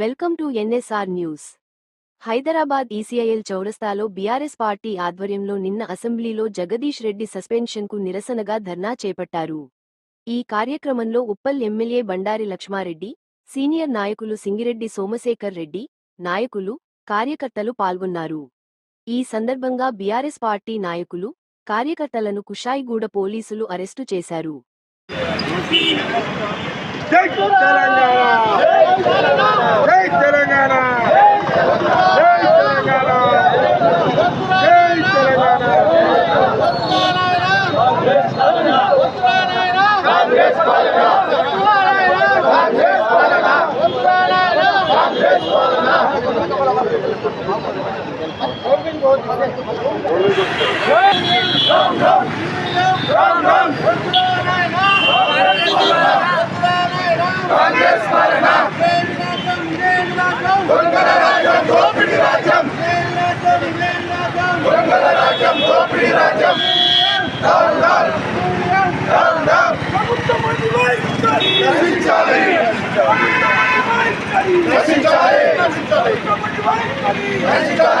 Welcome to NSR news. Hyderabad ECIL చౌరస్తాలో BRS party ఆధ్వర్యంలో నిన్న అసెంబ్లీలో జగదీష్ రెడ్డి సస్పెన్షన్కు నిరసనగా ధర్నా చేపట్టారు. ఈ కార్యక్రమంలో ఉప్పల్ ఎమ్మెల్యే బండారి లక్ష్మారెడ్డి సీనియర్ నాయకులు సింగిరెడ్డి సోమశేఖర్ రెడ్డి నాయకులు కార్యకర్తలు పాల్గొన్నారు. ఈ సందర్భంగా బీఆర్ఎస్ పార్టీ నాయకులు కార్యకర్తలను కుషాయిగూడ పోలీసులు అరెస్టు చేశారు. Let's go.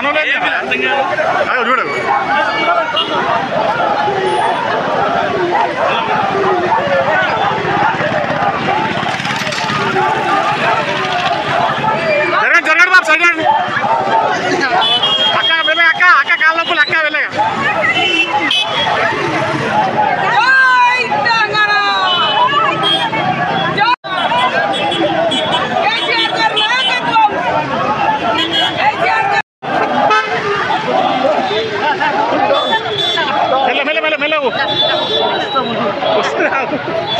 మనోలేదు చూడు cuidado.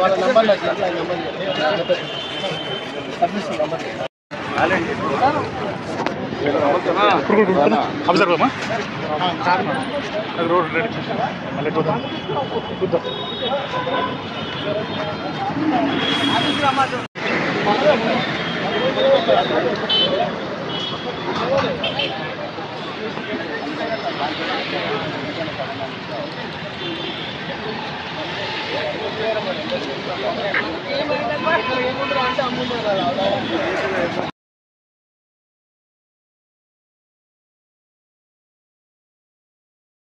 వాళ్ళ నంబర్ నాకు number number observe road ready మళ్ళీ చూద్దాం చూద్దాం ఏమైందమ్మా ఏముంటారు అంటే అమ్ముంటారు